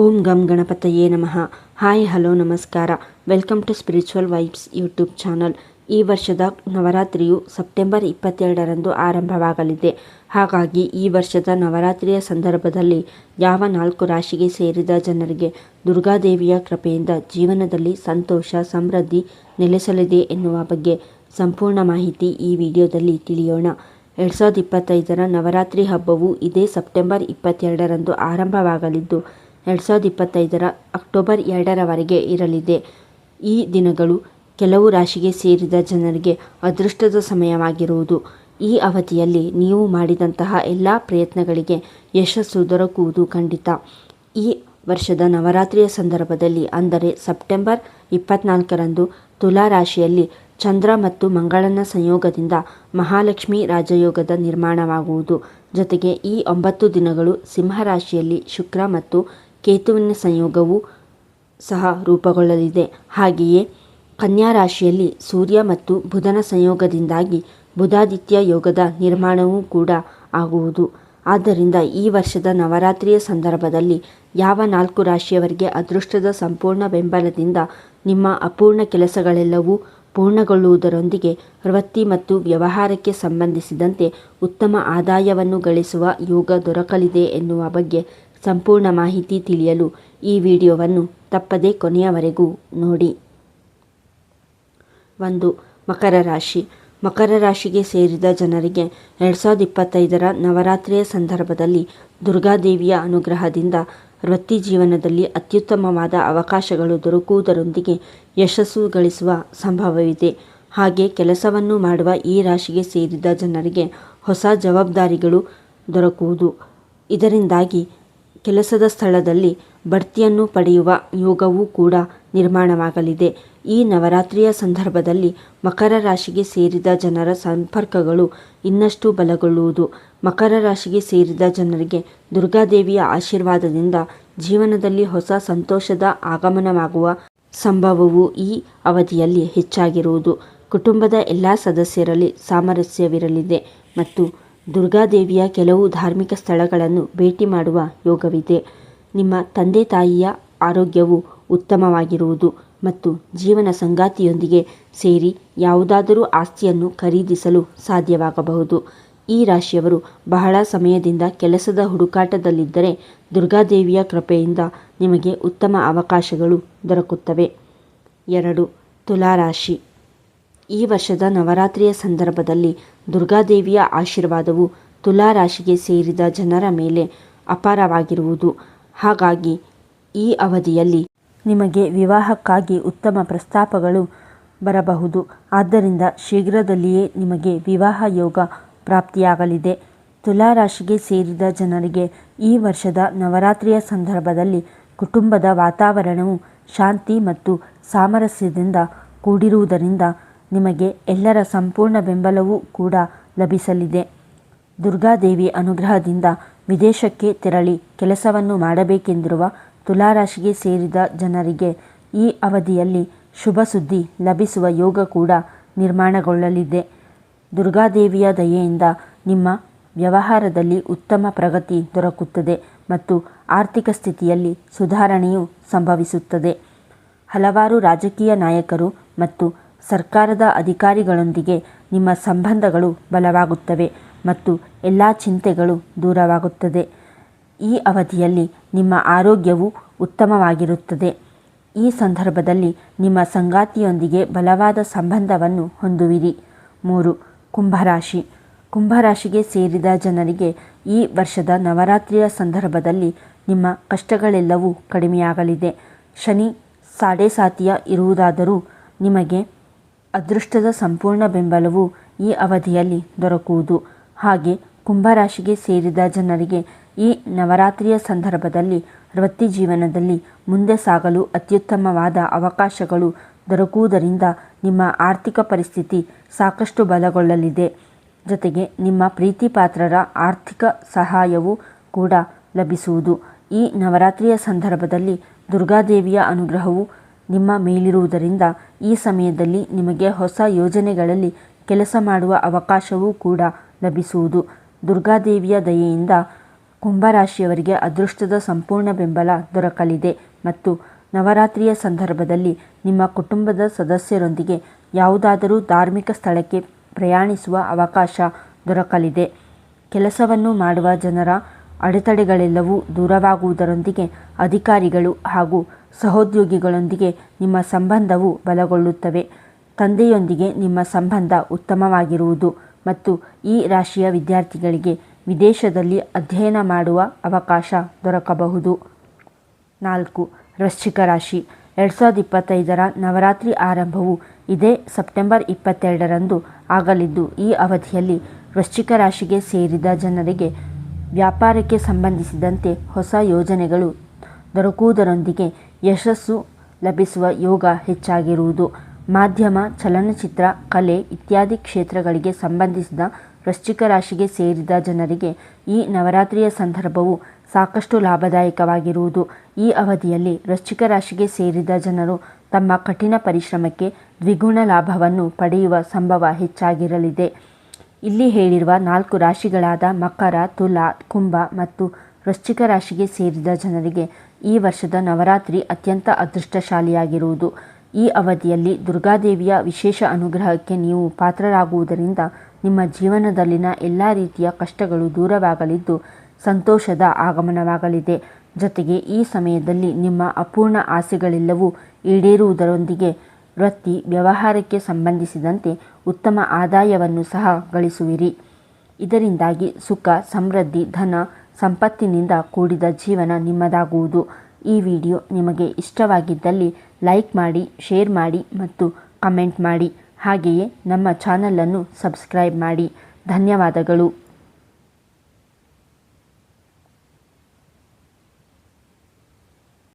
ಓಂ ಗಂ ಗಣಪತಯೇ ನಮಃ. ಹಾಯ್, ಹಲೋ, ನಮಸ್ಕಾರ. Welcome to spiritual vibes YouTube channel. ಈ ವರ್ಷದ ನವರಾತ್ರಿಯು ಸೆಪ್ಟೆಂಬರ್ ಇಪ್ಪತ್ತೆರಡರಂದು ಆರಂಭವಾಗಲಿದೆ. ಹಾಗಾಗಿ ಈ ವರ್ಷದ ನವರಾತ್ರಿಯ ಸಂದರ್ಭದಲ್ಲಿ ಯಾವ ನಾಲ್ಕು ರಾಶಿಗೆ ಸೇರಿದ ಜನರಿಗೆ ದುರ್ಗಾದೇವಿಯ ಕೃಪೆಯಿಂದ ಜೀವನದಲ್ಲಿ ಸಂತೋಷ, ಸಮೃದ್ಧಿ ನೆಲೆಸಲಿದೆ ಎನ್ನುವ ಬಗ್ಗೆ ಸಂಪೂರ್ಣ ಮಾಹಿತಿ ಈ ವಿಡಿಯೋದಲ್ಲಿ ತಿಳಿಯೋಣ. ಎರಡು ಸಾವಿರದ ಇಪ್ಪತ್ತೈದರ ನವರಾತ್ರಿ ಹಬ್ಬವು ಇದೇ ಸೆಪ್ಟೆಂಬರ್ ಇಪ್ಪತ್ತೆರಡರಂದು ಆರಂಭವಾಗಲಿದ್ದು ಎರಡು ಸಾವಿರದ ಇಪ್ಪತ್ತೈದರ ಅಕ್ಟೋಬರ್ ಎರಡರವರೆಗೆ ಇರಲಿದೆ. ಈ ದಿನಗಳು ಕೆಲವು ರಾಶಿಗೆ ಸೇರಿದ ಜನರಿಗೆ ಅದೃಷ್ಟದ ಸಮಯವಾಗಿರುವುದು. ಈ ಅವಧಿಯಲ್ಲಿ ನೀವು ಮಾಡಿದಂತಹ ಎಲ್ಲ ಪ್ರಯತ್ನಗಳಿಗೆ ಯಶಸ್ಸು ದೊರಕುವುದು ಖಂಡಿತ. ಈ ವರ್ಷದ ನವರಾತ್ರಿಯ ಸಂದರ್ಭದಲ್ಲಿ, ಅಂದರೆ ಸೆಪ್ಟೆಂಬರ್ ಇಪ್ಪತ್ನಾಲ್ಕರಂದು ತುಲಾ ರಾಶಿಯಲ್ಲಿ ಚಂದ್ರ ಮತ್ತು ಮಂಗಳನ ಸಂಯೋಗದಿಂದ ಮಹಾಲಕ್ಷ್ಮಿ ರಾಜಯೋಗದ ನಿರ್ಮಾಣವಾಗುವುದು. ಜೊತೆಗೆ ಈ ಒಂಬತ್ತು ದಿನಗಳು ಸಿಂಹರಾಶಿಯಲ್ಲಿ ಶುಕ್ರ ಮತ್ತು ಕೇತುವಿನ ಸಂಯೋಗವು ಸಹ ರೂಪುಗೊಳ್ಳಲಿದೆ. ಹಾಗೆಯೇ ಕನ್ಯಾ ರಾಶಿಯಲ್ಲಿ ಸೂರ್ಯ ಮತ್ತು ಬುಧನ ಸಂಯೋಗದಿಂದಾಗಿ ಬುಧಾದಿತ್ಯ ಯೋಗದ ನಿರ್ಮಾಣವೂ ಕೂಡ ಆಗುವುದು. ಆದ್ದರಿಂದ ಈ ವರ್ಷದ ನವರಾತ್ರಿಯ ಸಂದರ್ಭದಲ್ಲಿ ಯಾವ ನಾಲ್ಕು ರಾಶಿಯವರಿಗೆ ಅದೃಷ್ಟದ ಸಂಪೂರ್ಣ ಬೆಂಬಲದಿಂದ ನಿಮ್ಮ ಅಪೂರ್ಣ ಕೆಲಸಗಳೆಲ್ಲವೂ ಪೂರ್ಣಗೊಳ್ಳುವುದರೊಂದಿಗೆ ವೃತ್ತಿ ಮತ್ತು ವ್ಯವಹಾರಕ್ಕೆ ಸಂಬಂಧಿಸಿದಂತೆ ಉತ್ತಮ ಆದಾಯವನ್ನು ಗಳಿಸುವ ಯೋಗ ದೊರಕಲಿದೆ ಎನ್ನುವ ಬಗ್ಗೆ ಸಂಪೂರ್ಣ ಮಾಹಿತಿ ತಿಳಿಯಲು ಈ ವಿಡಿಯೋವನ್ನು ತಪ್ಪದೇ ಕೊನೆಯವರೆಗೂ ನೋಡಿ. ಒಂದು, ಮಕರ ರಾಶಿ. ಮಕರ ರಾಶಿಗೆ ಸೇರಿದ ಜನರಿಗೆ ಎರಡು ಸಾವಿರದ ಇಪ್ಪತ್ತೈದರ ನವರಾತ್ರಿಯ ಸಂದರ್ಭದಲ್ಲಿ ದುರ್ಗಾದೇವಿಯ ಅನುಗ್ರಹದಿಂದ ವೃತ್ತಿ ಜೀವನದಲ್ಲಿ ಅತ್ಯುತ್ತಮವಾದ ಅವಕಾಶಗಳು ದೊರಕುವುದರೊಂದಿಗೆ ಯಶಸ್ಸು ಗಳಿಸುವ ಸಂಭವವಿದೆ. ಹಾಗೆ ಕೆಲಸವನ್ನು ಮಾಡುವ ಈ ರಾಶಿಗೆ ಸೇರಿದ ಜನರಿಗೆ ಹೊಸ ಜವಾಬ್ದಾರಿಗಳು ದೊರಕುವುದು. ಇದರಿಂದಾಗಿ ಕೆಲಸದ ಸ್ಥಳದಲ್ಲಿ ಬಡ್ತಿಯನ್ನು ಪಡೆಯುವ ಯೋಗವೂ ಕೂಡ ನಿರ್ಮಾಣವಾಗಲಿದೆ. ಈ ನವರಾತ್ರಿಯ ಸಂದರ್ಭದಲ್ಲಿ ಮಕರ ರಾಶಿಗೆ ಸೇರಿದ ಜನರ ಸಂಪರ್ಕಗಳು ಇನ್ನಷ್ಟು ಬಲಗೊಳ್ಳುವುದು. ಮಕರ ರಾಶಿಗೆ ಸೇರಿದ ಜನರಿಗೆ ದುರ್ಗಾದೇವಿಯ ಆಶೀರ್ವಾದದಿಂದ ಜೀವನದಲ್ಲಿ ಹೊಸ ಸಂತೋಷದ ಆಗಮನವಾಗುವ ಸಂಭವವು ಈ ಅವಧಿಯಲ್ಲಿ ಹೆಚ್ಚಾಗಿರುವುದು. ಕುಟುಂಬದ ಎಲ್ಲ ಸದಸ್ಯರಲ್ಲಿ ಸಾಮರಸ್ಯವಿರಲಿದೆ ಮತ್ತು ದುರ್ಗಾದೇವಿಯ ಕೆಲವು ಧಾರ್ಮಿಕ ಸ್ಥಳಗಳನ್ನು ಭೇಟಿ ಮಾಡುವ ಯೋಗವಿದೆ. ನಿಮ್ಮ ತಂದೆ ತಾಯಿಯ ಆರೋಗ್ಯವು ಉತ್ತಮವಾಗಿರುವುದು ಮತ್ತು ಜೀವನ ಸಂಗಾತಿಯೊಂದಿಗೆ ಸೇರಿ ಯಾವುದಾದರೂ ಆಸ್ತಿಯನ್ನು ಖರೀದಿಸಲು ಸಾಧ್ಯವಾಗಬಹುದು. ಈ ರಾಶಿಯವರು ಬಹಳ ಸಮಯದಿಂದ ಕೆಲಸದ ಹುಡುಕಾಟದಲ್ಲಿದ್ದರೆ ದುರ್ಗಾದೇವಿಯ ಕೃಪೆಯಿಂದ ನಿಮಗೆ ಉತ್ತಮ ಅವಕಾಶಗಳು ದೊರಕುತ್ತವೆ. ಎರಡು. ತುಲಾರಾಶಿ. ಈ ವರ್ಷದ ನವರಾತ್ರಿಯ ಸಂದರ್ಭದಲ್ಲಿ ದುರ್ಗಾದೇವಿಯ ಆಶೀರ್ವಾದವು ತುಲಾ ರಾಶಿಗೆ ಸೇರಿದ ಜನರ ಮೇಲೆ ಅಪಾರವಾಗಿರುವುದು. ಹಾಗಾಗಿ ಈ ಅವಧಿಯಲ್ಲಿ ನಿಮಗೆ ವಿವಾಹಕ್ಕಾಗಿ ಉತ್ತಮ ಪ್ರಸ್ತಾಪಗಳು ಬರಬಹುದು. ಆದ್ದರಿಂದ ಶೀಘ್ರದಲ್ಲಿಯೇ ನಿಮಗೆ ವಿವಾಹ ಯೋಗ ಪ್ರಾಪ್ತಿಯಾಗಲಿದೆ. ತುಲಾ ರಾಶಿಗೆ ಸೇರಿದ ಜನರಿಗೆ ಈ ವರ್ಷದ ನವರಾತ್ರಿಯ ಸಂದರ್ಭದಲ್ಲಿ ಕುಟುಂಬದ ವಾತಾವರಣವು ಶಾಂತಿ ಮತ್ತು ಸಾಮರಸ್ಯದಿಂದ ಕೂಡಿರುವುದರಿಂದ ನಿಮಗೆ ಎಲ್ಲರ ಸಂಪೂರ್ಣ ಬೆಂಬಲವೂ ಕೂಡ ಲಭಿಸಲಿದೆ. ದುರ್ಗಾದೇವಿ ಅನುಗ್ರಹದಿಂದ ವಿದೇಶಕ್ಕೆ ತೆರಳಿ ಕೆಲಸವನ್ನು ಮಾಡಬೇಕೆಂದಿರುವ ತುಲಾರಾಶಿಗೆ ಸೇರಿದ ಜನರಿಗೆ ಈ ಅವಧಿಯಲ್ಲಿ ಶುಭ ಸುದ್ದಿ ಲಭಿಸುವ ಯೋಗ ಕೂಡ ನಿರ್ಮಾಣಗೊಳ್ಳಲಿದೆ. ದುರ್ಗಾದೇವಿಯ ದಯೆಯಿಂದ ನಿಮ್ಮ ವ್ಯವಹಾರದಲ್ಲಿ ಉತ್ತಮ ಪ್ರಗತಿ ದೊರಕುತ್ತದೆ ಮತ್ತು ಆರ್ಥಿಕ ಸ್ಥಿತಿಯಲ್ಲಿ ಸುಧಾರಣೆಯು ಸಂಭವಿಸುತ್ತದೆ. ಹಲವಾರು ರಾಜಕೀಯ ನಾಯಕರು ಮತ್ತು ಸರ್ಕಾರದ ಅಧಿಕಾರಿಗಳೊಂದಿಗೆ ನಿಮ್ಮ ಸಂಬಂಧಗಳು ಬಲವಾಗುತ್ತವೆ ಮತ್ತು ಎಲ್ಲ ಚಿಂತೆಗಳು ದೂರವಾಗುತ್ತದೆ. ಈ ಅವಧಿಯಲ್ಲಿ ನಿಮ್ಮ ಆರೋಗ್ಯವು ಉತ್ತಮವಾಗಿರುತ್ತದೆ. ಈ ಸಂದರ್ಭದಲ್ಲಿ ನಿಮ್ಮ ಸಂಗಾತಿಯೊಂದಿಗೆ ಬಲವಾದ ಸಂಬಂಧವನ್ನು ಹೊಂದುವಿರಿ. ಮೂರು, ಕುಂಭರಾಶಿ. ಕುಂಭರಾಶಿಗೆ ಸೇರಿದ ಜನರಿಗೆ ಈ ವರ್ಷದ ನವರಾತ್ರಿಯ ಸಂದರ್ಭದಲ್ಲಿ ನಿಮ್ಮ ಕಷ್ಟಗಳೆಲ್ಲವೂ ಕಡಿಮೆಯಾಗಲಿದೆ. ಶನಿ, ಸಾಡೆ ಸಾತಿಯ ಇರುವುದಾದರೂ ನಿಮಗೆ ಅದೃಷ್ಟದ ಸಂಪೂರ್ಣ ಬೆಂಬಲವು ಈ ಅವಧಿಯಲ್ಲಿ ದೊರಕುವುದು. ಹಾಗೆ ಕುಂಭರಾಶಿಗೆ ಸೇರಿದ ಜನರಿಗೆ ಈ ನವರಾತ್ರಿಯ ಸಂದರ್ಭದಲ್ಲಿ ವೃತ್ತಿ ಜೀವನದಲ್ಲಿ ಮುಂದೆ ಸಾಗಲು ಅತ್ಯುತ್ತಮವಾದ ಅವಕಾಶಗಳು ದೊರಕುವುದರಿಂದ ನಿಮ್ಮ ಆರ್ಥಿಕ ಪರಿಸ್ಥಿತಿ ಸಾಕಷ್ಟು ಬಲಗೊಳ್ಳಲಿದೆ. ಜೊತೆಗೆ ನಿಮ್ಮ ಪ್ರೀತಿ ಪಾತ್ರರ ಆರ್ಥಿಕ ಸಹಾಯವೂ ಕೂಡ ಲಭಿಸುವುದು. ಈ ನವರಾತ್ರಿಯ ಸಂದರ್ಭದಲ್ಲಿ ದುರ್ಗಾದೇವಿಯ ಅನುಗ್ರಹವು ನಿಮ್ಮ ಮೇಲಿರುವುದರಿಂದ ಈ ಸಮಯದಲ್ಲಿ ನಿಮಗೆ ಹೊಸ ಯೋಜನೆಗಳಲ್ಲಿ ಕೆಲಸ ಮಾಡುವ ಅವಕಾಶವೂ ಕೂಡ ಲಭಿಸುವುದು. ದುರ್ಗಾದೇವಿಯ ದಯೆಯಿಂದ ಕುಂಭರಾಶಿಯವರಿಗೆ ಅದೃಷ್ಟದ ಸಂಪೂರ್ಣ ಬೆಂಬಲ ದೊರಕಲಿದೆ ಮತ್ತು ನವರಾತ್ರಿಯ ಸಂದರ್ಭದಲ್ಲಿ ನಿಮ್ಮ ಕುಟುಂಬದ ಸದಸ್ಯರೊಂದಿಗೆ ಯಾವುದಾದರೂ ಧಾರ್ಮಿಕ ಸ್ಥಳಕ್ಕೆ ಪ್ರಯಾಣಿಸುವ ಅವಕಾಶ ದೊರಕಲಿದೆ. ಕೆಲಸವನ್ನು ಮಾಡುವ ಜನರ ಅಡೆತಡೆಗಳೆಲ್ಲವೂ ದೂರವಾಗುವುದರೊಂದಿಗೆ ಅಧಿಕಾರಿಗಳು ಹಾಗೂ ಸಹೋದ್ಯೋಗಿಗಳೊಂದಿಗೆ ನಿಮ್ಮ ಸಂಬಂಧವು ಬಲಗೊಳ್ಳುತ್ತವೆ. ತಂದೆಯೊಂದಿಗೆ ನಿಮ್ಮ ಸಂಬಂಧ ಉತ್ತಮವಾಗಿರುವುದು ಮತ್ತು ಈ ರಾಶಿಯ ವಿದ್ಯಾರ್ಥಿಗಳಿಗೆ ವಿದೇಶದಲ್ಲಿ ಅಧ್ಯಯನ ಮಾಡುವ ಅವಕಾಶ ದೊರಕಬಹುದು. ನಾಲ್ಕು, ವೃಶ್ಚಿಕ ರಾಶಿ. ಎರಡು ಸಾವಿರದ ಇಪ್ಪತ್ತೈದರ ನವರಾತ್ರಿ ಆರಂಭವು ಇದೇ ಸೆಪ್ಟೆಂಬರ್ ಇಪ್ಪತ್ತೆರಡರಂದು ಆಗಲಿದ್ದು, ಈ ಅವಧಿಯಲ್ಲಿ ವೃಶ್ಚಿಕ ರಾಶಿಗೆ ಸೇರಿದ ಜನರಿಗೆ ವ್ಯಾಪಾರಕ್ಕೆ ಸಂಬಂಧಿಸಿದಂತೆ ಹೊಸ ಯೋಜನೆಗಳು ದೊರಕುವುದರೊಂದಿಗೆ ಯಶಸ್ಸು ಲಭಿಸುವ ಯೋಗ ಹೆಚ್ಚಾಗಿರುವುದು. ಮಾಧ್ಯಮ, ಚಲನಚಿತ್ರ, ಕಲೆ ಇತ್ಯಾದಿ ಕ್ಷೇತ್ರಗಳಿಗೆ ಸಂಬಂಧಿಸಿದ ವೃಶ್ಚಿಕ ರಾಶಿಗೆ ಸೇರಿದ ಜನರಿಗೆ ಈ ನವರಾತ್ರಿಯ ಸಂದರ್ಭವು ಸಾಕಷ್ಟು ಲಾಭದಾಯಕವಾಗಿರುವುದು. ಈ ಅವಧಿಯಲ್ಲಿ ವೃಶ್ಚಿಕ ರಾಶಿಗೆ ಸೇರಿದ ಜನರು ತಮ್ಮ ಕಠಿಣ ಪರಿಶ್ರಮಕ್ಕೆ ದ್ವಿಗುಣ ಲಾಭವನ್ನು ಪಡೆಯುವ ಸಂಭವ ಹೆಚ್ಚಾಗಿರಲಿದೆ. ಇಲ್ಲಿ ಹೇಳಿರುವ ನಾಲ್ಕು ರಾಶಿಗಳಾದ ಮಕರ, ತುಲಾ, ಕುಂಭ ಮತ್ತು ವೃಶ್ಚಿಕ ರಾಶಿಗೆ ಸೇರಿದ ಜನರಿಗೆ ಈ ವರ್ಷದ ನವರಾತ್ರಿ ಅತ್ಯಂತ ಅದೃಷ್ಟಶಾಲಿಯಾಗಿರುವುದು. ಈ ಅವಧಿಯಲ್ಲಿ ದುರ್ಗಾದೇವಿಯ ವಿಶೇಷ ಅನುಗ್ರಹಕ್ಕೆ ನೀವು ಪಾತ್ರರಾಗುವುದರಿಂದ ನಿಮ್ಮ ಜೀವನದಲ್ಲಿನ ಎಲ್ಲ ರೀತಿಯ ಕಷ್ಟಗಳು ದೂರವಾಗಲಿದ್ದು ಸಂತೋಷದ ಆಗಮನವಾಗಲಿದೆ. ಜೊತೆಗೆ ಈ ಸಮಯದಲ್ಲಿ ನಿಮ್ಮ ಅಪೂರ್ಣ ಆಸೆಗಳೆಲ್ಲವೂ ಈಡೇರುವುದರೊಂದಿಗೆ ವೃತ್ತಿ ವ್ಯವಹಾರಕ್ಕೆ ಸಂಬಂಧಿಸಿದಂತೆ ಉತ್ತಮ ಆದಾಯವನ್ನು ಸಹ ಗಳಿಸುವಿರಿ. ಇದರಿಂದಾಗಿ ಸುಖ, ಸಮೃದ್ಧಿ, ಧನ ಸಂಪತ್ತಿನಿಂದ ಕೂಡಿದ ಜೀವನ ನಿಮ್ಮದಾಗುವುದು. ಈ ವಿಡಿಯೋ ನಿಮಗೆ ಇಷ್ಟವಾಗಿದ್ದಲ್ಲಿ ಲೈಕ್ ಮಾಡಿ, ಶೇರ್ ಮಾಡಿ ಮತ್ತು ಕಮೆಂಟ್ ಮಾಡಿ. ಹಾಗೆಯೇ ನಮ್ಮ ಚಾನಲನ್ನು ಸಬ್ಸ್ಕ್ರೈಬ್ ಮಾಡಿ. ಧನ್ಯವಾದಗಳು.